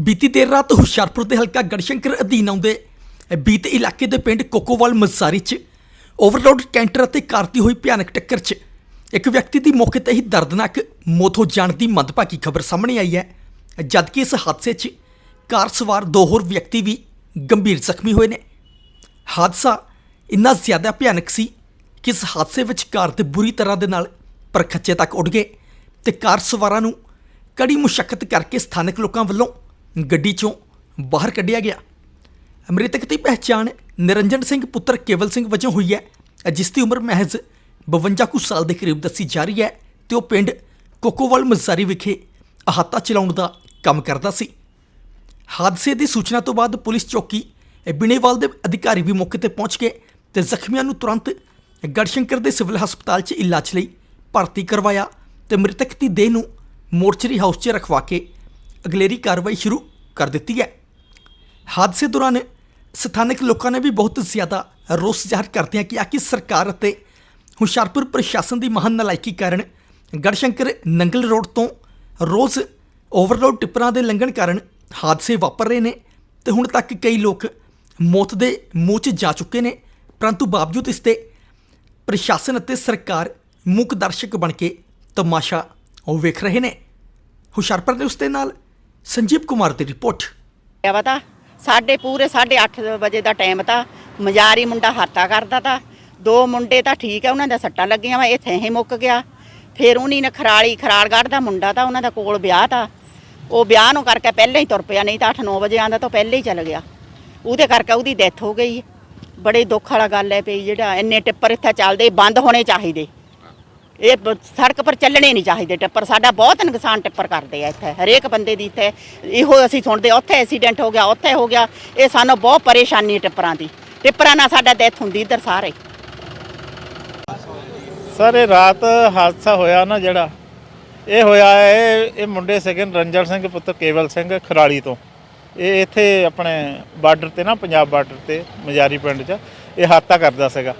ਬੀਤੀ ਦੇਰ ਰਾਤ ਹੁਸ਼ਿਆਰਪੁਰ ਦੇ ਹਲਕਾ ਗੜਸ਼ੰਕਰ ਅਧੀਨ ਆਉਂਦੇ ਬੀਤ ਇਲਾਕੇ ਦੇ ਪਿੰਡ ਕੋਕੋਵਾਲ ਮਸਾਰੀ 'ਚ ਓਵਰਲੋਡ ਕੈਂਟਰ ਅਤੇ ਕਾਰ ਦੀ ਹੋਈ ਭਿਆਨਕ ਟੱਕਰ 'ਚ ਇੱਕ ਵਿਅਕਤੀ ਦੀ ਮੌਕੇ ਤੇ ਹੀ ਦਰਦਨਾਕ ਮੌਤ ਹੋ ਜਾਣ ਦੀ ਮੰਦਭਾਗੀ ਖਬਰ ਸਾਹਮਣੇ ਆਈ ਹੈ। ਜਦਕਿ ਇਸ ਹਾਦਸੇ 'ਚ ਕਾਰ ਸਵਾਰ ਦੋ ਹੋਰ ਵਿਅਕਤੀ ਵੀ ਗੰਭੀਰ ਜ਼ਖਮੀ ਹੋਏ ਨੇ। ਹਾਦਸਾ ਇੰਨਾ ਜ਼ਿਆਦਾ ਭਿਆਨਕ ਸੀ ਕਿ ਇਸ ਹਾਦਸੇ ਵਿੱਚ ਕਾਰ ਦੇ ਬੁਰੀ ਤਰ੍ਹਾਂ ਦੇ ਨਾਲ ਪਰਖੱਚੇ ਤੱਕ ਉੱਡ ਗਏ ਤੇ ਕਾਰ ਸਵਾਰਾਂ ਨੂੰ ਕੜੀ ਮੁਸ਼ਕਲ ਕਰਕੇ ਸਥਾਨਕ ਲੋਕਾਂ ਵੱਲੋਂ ਗੱਡੀ 'ਚੋਂ ਬਾਹਰ ਕੱਢਿਆ ਗਿਆ। ਮ੍ਰਿਤਕ ਦੀ ਪਹਿਚਾਣ ਨਿਰੰਜਨ ਸਿੰਘ ਪੁੱਤਰ ਕੇਵਲ ਸਿੰਘ ਵਜੋਂ ਹੋਈ ਹੈ। ਜਿਸ ਦੀ ਉਮਰ ਮਹਿਜ਼ 52 ਕੁ ਸਾਲ ਦੇ ਕਰੀਬ ਦੱਸੀ ਜਾ ਰਹੀ ਹੈ ਤੇ ਉਹ ਪਿੰਡ ਕੋਕੋਵਾਲ ਮਜ਼ਾਰੀ ਵਿਖੇ ਅਹਾਤਾ ਚਲਾਉਣ ਦਾ ਕੰਮ ਕਰਦਾ ਸੀ। ਹਾਦਸੇ ਦੀ ਸੂਚਨਾ ਤੋਂ ਬਾਅਦ ਪੁਲਿਸ ਚੌਕੀ ਬਿਨੇਵਾਲ ਦੇ ਅਧਿਕਾਰੀ ਵੀ ਮੌਕੇ ਤੇ ਪਹੁੰਚ ਗਏ ਤੇ ਜ਼ਖਮੀਆਂ ਨੂੰ ਤੁਰੰਤ ਗੜਸ਼ੰਕਰ ਦੇ ਸਿਵਲ ਹਸਪਤਾਲ 'ਚ ਇਲਾਜ ਲਈ ਭਰਤੀ ਕਰਵਾਇਆ ਤੇ ਮ੍ਰਿਤਕ ਦੀ ਦੇਹ ਨੂੰ ਮੋਰਚਰੀ ਹਾਊਸ 'ਚ ਰਖਵਾ ਕੇ ਅਗਲੇਰੀ ਕਾਰਵਾਈ ਸ਼ੁਰੂ ਕਰ ਦਿੱਤੀ ਹੈ। ਹਾਦਸੇ ਦੌਰਾਨ ਸਥਾਨਕ ਲੋਕਾਂ ਨੇ ਵੀ ਬਹੁਤ ਜ਼ਿਆਦਾ ਰੋਸ ਜ਼ਾਹਰ ਕਰਦਿਆਂ ਕਿਹਾ ਕਿ ਸਰਕਾਰ ਅਤੇ ਹੁਸ਼ਿਆਰਪੁਰ ਪ੍ਰਸ਼ਾਸਨ ਦੀ ਮਹਾਨ ਨਲਾਇਕੀ ਕਾਰਨ ਗੜਸ਼ੰਕਰ ਨੰਗਲ ਰੋਡ ਤੋਂ ਰੋਜ਼ ਓਵਰਲੋਡ ਟਿੱਪਰਾਂ ਦੇ ਲੰਘਣ ਕਾਰਨ ਹਾਦਸੇ ਵਾਪਰ ਰਹੇ ਨੇ ਤੇ ਹੁਣ ਤੱਕ ਕਈ ਲੋਕ ਮੌਤ ਦੇ ਮੂੰਹ 'ਚ ਜਾ ਚੁੱਕੇ ਨੇ, ਪਰੰਤੂ ਬਾਵਜੂਦ ਇਸ ਤੇ ਪ੍ਰਸ਼ਾਸਨ ਅਤੇ ਸਰਕਾਰ ਮੁੱਖ ਦਰਸ਼ਕ ਬਣ ਕੇ ਤਮਾਸ਼ਾ ਉਹ ਵੇਖ ਰਹੇ ਨੇ। ਹੁਸ਼ਿਆਰਪੁਰ ਦੇ ਉਸ ਦੇ ਨਾਲ ਸੰਜੀਵ ਕੁਮਾਰ ਦੀ ਰਿਪੋਰਟ। ਆ ਪਤਾ? ਸਾਡੇ ਪੂਰੇ 8:30 ਵਜੇ ਦਾ ਟਾਈਮ ਤਾਂ ਮਜ਼ਾਰੀ ਮੁੰਡਾ ਹਾਤਾ ਕਰਦਾ ਤਾ। ਦੋ ਮੁੰਡੇ ਤਾਂ ਠੀਕ ਹੈ ਉਹਨਾਂ ਦਾ ਸੱਟਾਂ ਲੱਗੀਆਂ ਵਾ, ਇੱਥੇ ਹੀ ਮੁੱਕ ਗਿਆ। ਫਿਰ ਉਹਨੀ ਨੇ ਖਰਾਲੀ ਖਰਾਲਗੜ੍ਹ ਦਾ ਮੁੰਡਾ ਤਾਂ ਉਹਨਾਂ ਦਾ ਕੋਲ ਵਿਆਹ ਤਾਂ। ਉਹ ਵਿਆਹ ਨੂੰ ਕਰਕੇ ਪਹਿਲਾਂ ਹੀ ਤੁਰ ਪਿਆ, ਨਹੀਂ ਤਾਂ 8-9 ਵਜੇ ਆਂਦਾ ਤਾਂ ਪਹਿਲਾਂ ਹੀ ਚਲ ਗਿਆ। ਉਹਦੇ ਕਰਕੇ ਉਹਦੀ ਡੈਥ ਹੋ ਗਈ। ਬੜੇ ਦੁੱਖ ਵਾਲਾ ਗੱਲ ਹੈ ਪਈ ਜਿਹੜਾ ਇੰਨੇ ਟਿੱਪਰ ਇੱਥੇ ਚੱਲਦੇ, ਬੰਦ ਹੋਣੇ ਚਾਹੀਦੇ। ਇਹ ਬ- ਸੜਕ ਪਰ ਚੱਲਣੇ ਨਹੀਂ ਚਾਹੀਦੇ ਟਿੱਪਰ। ਸਾਡਾ ਬਹੁਤ ਨੁਕਸਾਨ ਟਿੱਪਰ ਕਰਦੇ ਆ ਇੱਥੇ। ਹਰੇਕ ਬੰਦੇ ਦੀ ਇੱਥੇ ਇਹੋ ਅਸੀਂ ਸੁਣਦੇ, ਉੱਥੇ ਐਕਸੀਡੈਂਟ ਹੋ ਗਿਆ, ਉੱਥੇ ਹੋ ਗਿਆ। ਇਹ ਸਾਨੂੰ ਬਹੁਤ ਪਰੇਸ਼ਾਨੀ ਹੈ ਟਿੱਪਰਾਂ ਦੀ। ਟਿੱਪਰਾਂ ਨਾਲ ਸਾਡਾ ਡੈਥ ਹੁੰਦੀ ਇੱਧਰ ਸਾਰੇ। ਸਰ, ਇਹ ਰਾਤ ਹਾਦਸਾ ਹੋਇਆ ਨਾ ਜਿਹੜਾ, ਇਹ ਹੋਇਆ ਹੈ, ਇਹ ਮੁੰਡੇ ਸੀਗੇ ਰੰਜਨ ਸਿੰਘ ਪੁੱਤਰ ਕੇਵਲ ਸਿੰਘ, ਖਰਾਲੀ ਤੋਂ। ਇਹ ਇੱਥੇ ਆਪਣੇ ਬਾਰਡਰ ਤੇ ਨਾ, ਪੰਜਾਬ ਬਾਰਡਰ ਤੇ, ਮਜਾਰੀ ਪਿੰਡ 'ਚ, ਇਹ ਹਾਦਸਾ ਕਰਦਾ ਸੀਗਾ।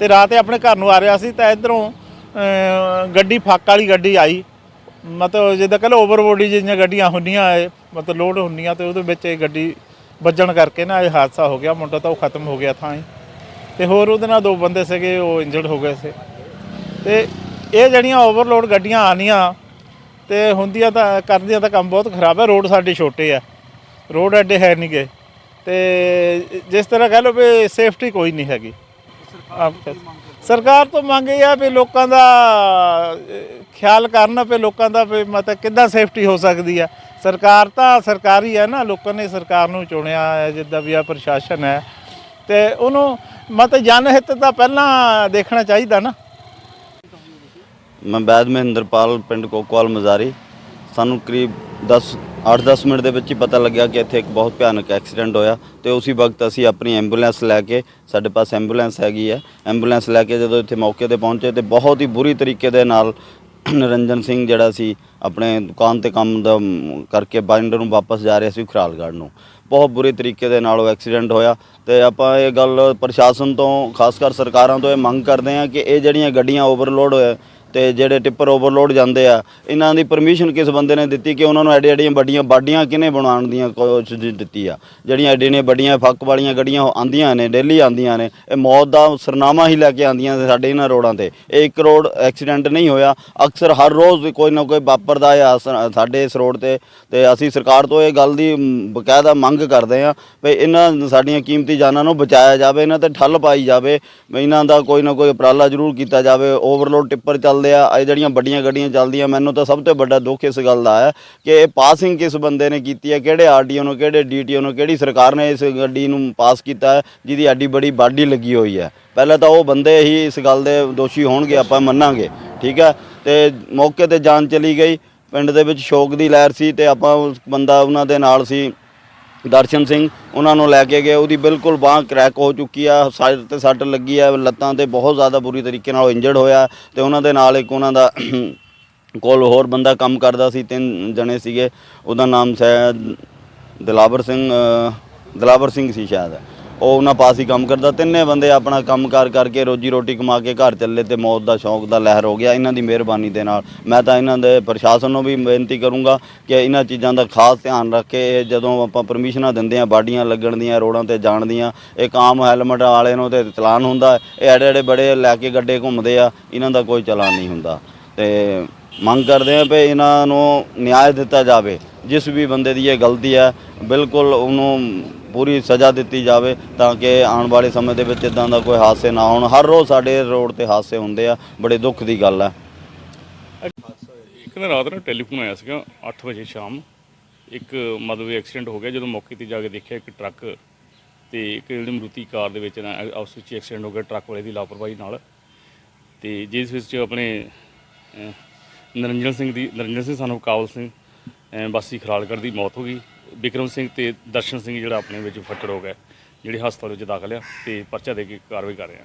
ਤੇ ਰਾਤ ਇਹ ਆਪਣੇ ਘਰ ਨੂੰ ਆ ਰਿਹਾ ਸੀ, ਤਾਂ ਇਧਰੋਂ ਗੱਡੀ ਫੱਕ ਵਾਲੀ ਗੱਡੀ ਆਈ। ਮਤਲਬ ਜਿੱਦਾਂ ਕਹਿੰਦੇ ਓਵਰਬੋਡੀ ਜਿਹੀਆਂ ਗੱਡੀਆਂ ਹੁੰਦੀਆਂ, ਇਹ ਮਤਲਬ ਲੋਡ ਹੁੰਦੀਆਂ ਤੇ ਉਹਦੇ ਵਿੱਚ ਇਹ ਗੱਡੀ ਵੱਜਣ ਕਰਕੇ ਨਾ ਇਹ ਹਾਦਸਾ ਹੋ ਗਿਆ, ਮੁੰਡਾ ਤਾਂ ਉਹ ਖਤਮ ਹੋ ਗਿਆ ਥਾਂ ਹੀ। ਤੇ ਹੋਰ ਉਹਦੇ ਨਾਲ ਦੋ ਬੰਦੇ ਸੀਗੇ, ਉਹ ਇੰਜਰਡ ਹੋ ਗਏ ਸੀ। ਤੇ ਇਹ ਜਿਹੜੀਆਂ ਓਵਰਲੋਡ ਗੱਡੀਆਂ ਆਣੀਆਂ ਤੇ ਹੁੰਦੀਆਂ ਤਾਂ, ਕਰਦੀਆਂ ਤਾਂ ਕੰਮ ਬਹੁਤ ਖਰਾਬ ਹੈ ਰੋਡ ਸਾਡੇ ਛੋਟੇ ਆ ਰੋਡ ਐਡੇ ਹੈ ਨਹੀਂਗੇ ਤੇ ਜਿਸ ਤਰ੍ਹਾਂ ਕਹ ਲਓ ਵੀ ਸੇਫਟੀ ਕੋਈ ਨਹੀਂ ਹੈਗੀ। ਆਪ- ਸਰਕਾਰ ਤੋਂ ਮੰਗ ਇਹ ਆ ਵੀ ਲੋਕਾਂ ਦਾ ਖਿਆਲ ਕਰਨ ਵੀ ਲੋਕਾਂ ਦਾ ਵੀ ਮਤਲਬ ਕਿੱਦਾਂ ਸੇਫਟੀ ਹੋ ਸਕਦੀ ਹੈ ਸਰਕਾਰ ਤਾਂ ਸਰਕਾਰੀ ਹੈ ਨਾ, ਲੋਕਾਂ ਨੇ ਸਰਕਾਰ ਨੂੰ ਚੁਣਿਆ ਹੈ ਜਿੱਦਾਂ ਵੀ ਆ ਪ੍ਰਸ਼ਾਸਨ ਹੈ ਤੇ ਉਹਨੂੰ ਮਤਲਬ ਜਨਹਿਤ ਤਾਂ ਪਹਿਲਾਂ ਦੇਖਣਾ ਚਾਹੀਦਾ ਨਾ। ਮੈਂ ਵੈਦ ਮਹਿੰਦਰਪਾਲ ਪਿੰਡ ਕੋਕਵਾਲ ਮਜ਼ਾਰੀ। ਸਾਨੂੰ ਕਰੀਬ 10 8-10 ਮਿੰਟ ਦੇ ਵਿੱਚ ਹੀ ਪਤਾ ਲੱਗਿਆ ਕਿ ਇੱਥੇ ਇੱਕ ਬਹੁਤ ਭਿਆਨਕ ਐਕਸੀਡੈਂਟ ਹੋਇਆ ਤੇ ਉਸੇ ਵਕਤ ਅਸੀਂ ਆਪਣੀ ਐਂਬੂਲੈਂਸ ਲੈ ਕੇ, ਸਾਡੇ ਪਾਸ ਐਂਬੂਲੈਂਸ ਹੈਗੀ ਹੈ। ਐਂਬੂਲੈਂਸ ਲੈ ਕੇ ਜਦੋਂ ਇੱਥੇ ਮੌਕੇ ਤੇ ਪਹੁੰਚੇ ਤੇ ਬਹੁਤ ਹੀ ਬੁਰੀ ਤਰੀਕੇ ਦੇ ਨਾਲ ਨਿਰੰਜਨ ਸਿੰਘ ਜਿਹੜਾ ਸੀ, ਆਪਣੇ ਦੁਕਾਨ ਤੇ ਕੰਮ ਦਾ ਕਰਕੇ ਬਾਈਂਡਰ ਨੂੰ ਵਾਪਸ ਜਾ ਰਿਹਾ ਸੀ ਖਰਾਲਗੜ੍ਹ ਨੂੰ। ਬਹੁਤ ਬੁਰੇ ਤਰੀਕੇ ਦੇ ਨਾਲ ਉਹ ਐਕਸੀਡੈਂਟ ਹੋਇਆ ਤੇ ਆਪਾਂ ਇਹ ਗੱਲ ਪ੍ਰਸ਼ਾਸਨ ਤੋਂ, ਖਾਸ ਕਰ ਸਰਕਾਰਾਂ ਤੋਂ ਇਹ ਮੰਗ ਕਰਦੇ ਹਾਂ ਕਿ ਇਹ ਜਿਹੜੀਆਂ ਗੱਡੀਆਂ ਓਵਰਲੋਡ ਹੋਏ ਤੇ ਜਿਹੜੇ ਟਿੱਪਰ ਓਵਰਲੋਡ ਜਾਂਦੇ ਆ, ਇਹਨਾਂ ਦੀ ਪਰਮਿਸ਼ਨ ਕਿਸ ਬੰਦੇ ਨੇ ਦਿੱਤੀ ਕਿ ਉਹਨਾਂ ਨੂੰ ਐਡੀ ਐਡੀਆਂ ਵੱਡੀਆਂ ਬਾਡੀਆਂ ਕਿਹਨੇ ਬਣਾਉਣ ਦੀਆਂ ਕੋਸ਼ਿਸ਼ ਦਿੱਤੀ ਆ? ਜਿਹੜੀਆਂ ਐਡੀਆਂ ਨੇ ਵੱਡੀਆਂ ਫੱਕ ਵਾਲੀਆਂ ਗੱਡੀਆਂ ਉਹ ਆਂਦੀਆਂ ਨੇ ਡੇਲੀ ਆਂਦੀਆਂ ਨੇ, ਇਹ ਮੌਤ ਦਾ ਸਰਨਾਮਾ ਹੀ ਲੈ ਕੇ ਆਂਦੀਆਂ ਨੇ ਸਾਡੇ ਇਹਨਾਂ ਰੋਡਾਂ ਤੇ। ਇਹ ਇੱਕ ਰੋਡ ਐਕਸੀਡੈਂਟ ਨਹੀਂ ਹੋਇਆ, ਅਕਸਰ ਹਰ ਰੋਜ਼ ਕੋਈ ਨਾ ਕੋਈ ਵਾਪਰਦਾ ਆ ਸਾਡੇ ਇਸ ਰੋਡ ਤੇ ਤੇ ਅਸੀਂ ਸਰਕਾਰ ਤੋਂ ਇਹ ਗੱਲ ਦੀ ਬਕਾਇਦਾ ਮੰਗ ਕਰਦੇ ਆ ਵੀ ਇਹਨਾਂ ਸਾਡੀਆਂ ਕੀਮਤੀ ਜਾਨਾਂ ਨੂੰ ਬਚਾਇਆ ਜਾਵੇ, ਇਹਨਾਂ ਤੇ ਠੱਲ ਪਾਈ ਜਾਵੇ, ਵੀ ਇਹਨਾਂ ਦਾ ਕੋਈ ਨਾ ਕੋਈ ਉਪਰਾਲਾ ਜ਼ਰੂਰ ਕੀਤਾ ਜਾਵੇ ਓਵਰਲੋਡ ਟਿੱਪਰ ਚੱਲ ਚੱਲਦੇ ਆ ਇਹ ਜਿਹੜੀਆਂ ਵੱਡੀਆਂ ਗੱਡੀਆਂ ਚੱਲਦੀਆਂ, ਮੈਨੂੰ ਤਾਂ ਸਭ ਤੋਂ ਵੱਡਾ ਦੁੱਖ ਇਸ ਗੱਲ ਦਾ ਹੈ ਕਿ ਇਹ ਪਾਸਿੰਗ ਕਿਸ ਬੰਦੇ ਨੇ ਕੀਤੀ ਹੈ, ਕਿਹੜੇ ਆਰਟੀਓ ਨੂੰ, ਕਿਹੜੇ ਡੀਟੀਓ ਨੂੰ, ਕਿਹੜੀ ਸਰਕਾਰ ਨੇ ਇਸ ਗੱਡੀ ਨੂੰ ਪਾਸ ਕੀਤਾ ਹੈ, ਜਿਹਦੀ ਐਡੀ ਬੜੀ ਬਾਡੀ ਲੱਗੀ ਹੋਈ ਹੈ। ਪਹਿਲਾਂ ਤਾਂ ਉਹ ਬੰਦੇ ਹੀ ਇਸ ਗੱਲ ਦੇ ਦੋਸ਼ੀ ਹੋਣਗੇ, ਆਪਾਂ ਮੰਨਾਂਗੇ, ਠੀਕ ਹੈ? ਤੇ ਮੌਕੇ ਤੇ ਜਾਨ ਚਲੀ ਗਈ, ਪਿੰਡ ਦੇ ਵਿੱਚ ਸ਼ੋਕ ਦੀ ਲਹਿਰ ਸੀ ਤੇ ਆਪਾਂ ਉਸ ਬੰਦਾ ਉਹਨਾਂ ਦੇ ਨਾਲ ਸੀ। ਦਰਸ਼ਨ ਸਿੰਘ ਉਹਨਾਂ ਨੂੰ ਲੈ ਕੇ ਗਏ। ਉਹਦੀ ਬਿਲਕੁਲ ਬਾਹ ਕ੍ਰੈਕ ਹੋ ਚੁੱਕੀ ਆ ਸਾਈਡ ਤੇ ਸੱਟ ਲੱਗੀ ਆ ਲੱਤਾਂ ਤੇ ਬਹੁਤ ਜ਼ਿਆਦਾ ਬੁਰੀ ਤਰੀਕੇ ਨਾਲ ਇੰਜਰਡ ਹੋਇਆ ਤੇ ਉਹਨਾਂ ਦੇ ਨਾਲ ਇੱਕ ਉਹਨਾਂ ਦਾ ਕੋਲ ਹੋਰ ਬੰਦਾ ਕੰਮ ਕਰਦਾ ਸੀ ਤਿੰਨ ਜਣੇ ਸੀਗੇ। ਉਹਦਾ ਨਾਮ ਸ਼ਾਇਦ ਦਿਲਾਵਰ ਸਿੰਘ ਅ, ਦਿਲਾਵਰ ਸਿੰਘ ਸੀ ਸ਼ਾਇਦ। ਉਹ ਉਹਨਾਂ ਪਾਸ ਹੀ ਕੰਮ ਕਰਦਾ। ਤਿੰਨੇ ਬੰਦੇ ਆਪਣਾ ਕੰਮਕਾਰ ਕਰਕੇ ਰੋਜੀ ਰੋਟੀ ਕਮਾ ਕੇ ਘਰ ਚੱਲੇ ਤੇ ਮੌਤ ਦਾ ਸ਼ੌਂਕ ਦਾ ਲਹਿਰ ਹੋ ਗਿਆ ਇਹਨਾਂ ਦੀ ਮਿਹਰਬਾਨੀ ਦੇ ਨਾਲ। ਮੈਂ ਤਾਂ ਇਹਨਾਂ ਦੇ ਪ੍ਰਸ਼ਾਸਨ ਨੂੰ ਵੀ ਬੇਨਤੀ ਕਰੂੰਗਾ ਕਿ ਇਹਨਾਂ ਚੀਜ਼ਾਂ ਦਾ ਖਾਸ ਧਿਆਨ ਰੱਖ ਕੇ ਇਹ ਜਦੋਂ ਆਪਾਂ ਪਰਮਿਸ਼ਨਾਂ ਦਿੰਦੇ ਆ ਬਾਡੀਆਂ ਲੱਗਣ ਦੀਆਂ, ਰੋਡਾਂ ਤੇ ਜਾਣ ਦੀਆਂ, ਇੱਕ ਆਮ ਹੈਲਮਟ ਵਾਲੇ ਨੂੰ ਤੇ ਚਲਾਨ ਹੁੰਦਾ, ਇਹ ਐਡੇ ਐਡੇ ਬੜੇ ਲੈ ਕੇ ਗੱਡੇ ਘੁੰਮਦੇ ਆ, ਇਹਨਾਂ ਦਾ ਕੋਈ ਚਲਾਨ ਨਹੀਂ ਹੁੰਦਾ। ਤੇ ਮੰਗ ਕਰਦੇ ਆ ਵੀ ਇਹਨਾਂ ਨੂੰ ਨਿਆਂ ਦਿੱਤਾ ਜਾਵੇ। ਜਿਸ ਵੀ ਬੰਦੇ ਦੀ ਇਹ ਗਲਤੀ ਹੈ, ਬਿਲਕੁਲ ਉਹਨੂੰ ਪੂਰੀ ਸਜ਼ਾ ਦਿੱਤੀ ਜਾਵੇ ਤਾਂ ਕਿ ਆਉਣ ਵਾਲੇ ਸਮੇਂ ਦੇ ਵਿੱਚ ਇਦਾਂ ਦਾ ਕੋਈ ਹਾਦਸੇ ਨਾ ਹੋਣ। ਹਰ ਰੋਜ਼ ਸਾਡੇ ਰੋਡ ਤੇ ਹਾਦਸੇ ਹੁੰਦੇ ਆ ਬੜੇ ਦੁੱਖ ਦੀ ਗੱਲ ਹੈ ਇੱਕ ਦਿਨ ਰਾਤ ਨੂੰ ਟੈਲੀਫੋਨ ਆਇਆ ਸੀਗਾ 8 ਵਜੇ ਸ਼ਾਮ। ਇੱਕ ਮਤਲਬ ਐਕਸੀਡੈਂਟ ਹੋ ਗਿਆ ਜਦੋਂ ਮੌਕੇ ਤੇ ਜਾ ਕੇ ਦੇਖਿਆ ਇੱਕ ਟਰੱਕ ਤੇ ਇੱਕ ਜਿਹੜੀ ਮਰੂਤੀ ਕਾਰ ਦੇ ਵਿੱਚ ਨਾ ਆਪਸ ਵਿੱਚ ਐਕਸੀਡੈਂਟ ਹੋ ਗਿਆ ਟਰੱਕ ਵਾਲੇ ਦੀ ਲਾਪਰਵਾਹੀ ਨਾਲ। ਤੇ ਜਿਸ ਵਿੱਚ ਆਪਣੇ ਅਹ, ਸਿੰਘ ਦੀ ਨਰਿੰਜਨ ਸਿੰਘ ਸਾਨੂੰ ਕਾਬਲ ਸਿੰਘ ਅਹ, ਵਾਸੀ ਖਰਾਲਗੜ੍ਹ ਦੀ ਮੌਤ ਹੋ ਗਈ। ਵਿਕਰਮ ਸਿੰਘ ਤੇ ਦਰਸ਼ਨ ਸਿੰਘ ਜਿਹੜਾ ਆਪਣੇ ਵਿੱਚ ਫੱਟੜ ਹੋ ਗਿਆ ਜਿਹੜੇ ਹਸਪਤਾਲ ਵਿੱਚ ਦਾਖਲ ਆ ਤੇ ਪਰਚਾ ਦੇ ਕੇ ਕਾਰਵਾਈ ਕਰ ਰਹੇ ਆ।